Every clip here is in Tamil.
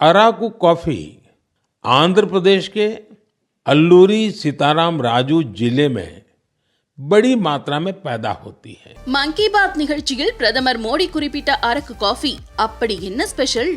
अराकु कॉफ़ी, आंध्र प्रदेश के अल्लूरी सीताराम राजू ज़िले में बड़ी मात्रा में पैदा होती है। मन की बात निकल प्रदमर मोडी कुरिपिटा अरक कॉफ़ी अपड़ी என்ன ஸ்பெஷல்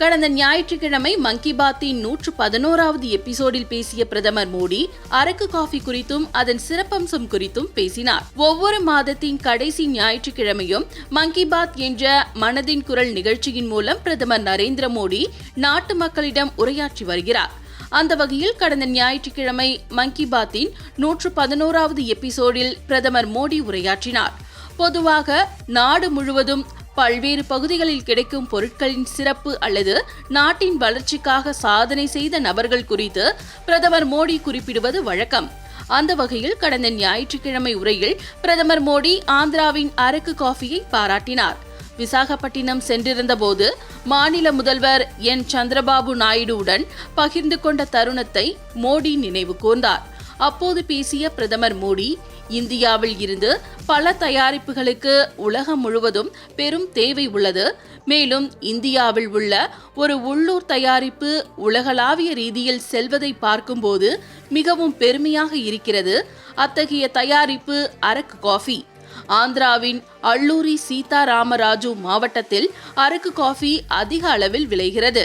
கடந்த ஞாயிற்றுக்கிழமை மங்கி பாத்தின் நூற்று பதினோராவது எபிசோடில் பேசிய பிரதமர் மோடி அரக்கு காஃபி குறித்தும் அதன் சிறப்பம்சம் குறித்தும் பேசினார். ஒவ்வொரு மாதத்தின் கடைசி ஞாயிற்றுக்கிழமையும் மங்கி பாத் என்ற மனதின் குரல் நிகழ்ச்சியின் மூலம் பிரதமர் நரேந்திர மோடி நாட்டு மக்களிடம் உரையாற்றி வருகிறார். அந்த வகையில் கடந்த ஞாயிற்றுக்கிழமை மங்கி பாத்தின் நூற்று பதினோராவது எபிசோடில் பிரதமர் மோடி உரையாற்றினார். பொதுவாக நாடு முழுவதும் பல்வேறு பகுதிகளில் கிடைக்கும் பொருட்களின் சிறப்பு அல்லது நாட்டின் வளர்ச்சிக்காக சாதனை செய்த நபர்கள் குறித்து பிரதமர் மோடி குறிப்பிடுவது வழக்கம். அந்த வகையில் கடந்த ஞாயிற்றுக்கிழமை உரையில் பிரதமர் மோடி ஆந்திராவின் அரக்கு காஃபியை பாராட்டினார். விசாகப்பட்டினம் சென்றிருந்தபோது மாநில முதல்வர் என். சந்திரபாபு நாயுடுவுடன் பகிர்ந்து கொண்ட தருணத்தை மோடி நினைவு கூர்ந்தார். அப்போது பேசிய பிரதமர் மோடி இந்தியாவில் இருந்து பல தயாரிப்புகளுக்கு உலகம் முழுவதும் பெரும் தேவை உள்ளது. மேலும் இந்தியாவில் உள்ள ஒரு உள்ளூர் தயாரிப்பு உலகளாவிய ரீதியில் செல்வதை பார்க்கும்போது மிகவும் பெருமையாக இருக்கிறது. அத்தகைய தயாரிப்பு அரக்கு காஃபி. ஆந்திராவின் அள்ளூரி சீதாராமராஜு மாவட்டத்தில் அரக்கு காஃபி அதிக அளவில் விளைகிறது.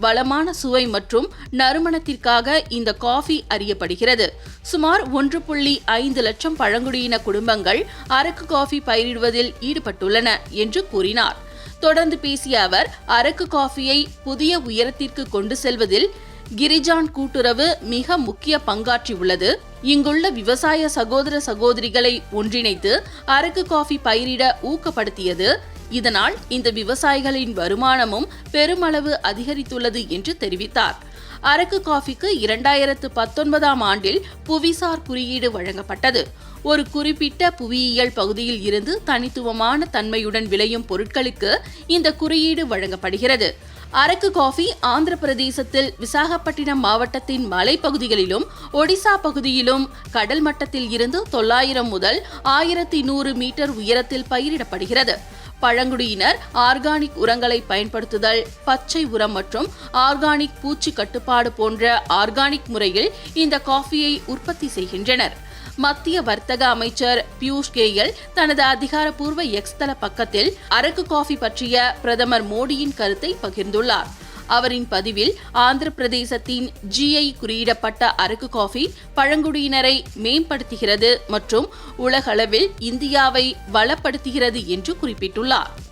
வளமான சுவை மற்றும் நறுமணத்திற்காக இந்த காஃபி அறியப்படுகிறது. சுமார் ஒன்று புள்ளி ஐந்து லட்சம் பழங்குடியின குடும்பங்கள் அரக்கு காஃபி பயிரிடுவதில் ஈடுபட்டுள்ளன என்று கூறினார். தொடர்ந்து பேசிய அவர் அரக்கு காஃபியை புதிய உயரத்திற்கு கொண்டு செல்வதில் கிரிஜான் கூட்டுறவு மிக முக்கிய பங்காற்றியுள்ளது இங்குள்ள விவசாய சகோதர சகோதரிகளை ஒன்றிணைத்து அரக்கு காஃபி பயிரிட ஊக்கப்படுத்தியது இதனால் இந்த விவசாயிகளின் வருமானமும் பெருமளவு அதிகரித்துள்ளது என்று தெரிவித்தார். அரக்கு காஃபிக்கு இரண்டாயிரத்து பத்தொன்பதாம் ஆண்டில் புவிசார் குறியீடு வழங்கப்பட்டது. ஒரு குறிப்பிட்ட புவியியல் பகுதியில் இருந்து தனித்துவமான தன்மையுடன் விளையும் பொருட்களுக்கு இந்த குறியீடு வழங்கப்படுகிறது. அரக்கு காஃபி ஆந்திர பிரதேசத்தில் விசாகப்பட்டினம் மாவட்டத்தின் மலைப்பகுதிகளிலும் ஒடிசா பகுதியிலும் கடல் மட்டத்தில் இருந்து தொள்ளாயிரம் முதல் ஆயிரத்தி நூறு மீட்டர் உயரத்தில் பயிரிடப்படுகிறது. பழங்குடியினர் ஆர்கானிக் உரங்களை பயன்படுத்துதல் பச்சை உரம் மற்றும் ஆர்கானிக் பூச்சி கட்டுப்பாடு போன்ற ஆர்கானிக் முறையில் இந்த காஃபியை உற்பத்தி செய்கின்றனர். மத்திய வர்த்தக அமைச்சர் பியூஷ் கேயல் தனது அதிகாரப்பூர்வ எக்ஸ்தல பக்கத்தில் அரக்கு காஃபி பற்றிய பிரதமர் மோடியின் கருத்தை பகிர்ந்துள்ளார். அவரின் பதிவில் ஆந்திர பிரதேசத்தின் ஜிஐ குறியிடப்பட்ட அரக்கு காஃபி பழங்குடியினரை மேம்படுத்துகிறது மற்றும் உலகளவில் இந்தியாவை வளப்படுத்துகிறது என்று குறிப்பிட்டுள்ளார்.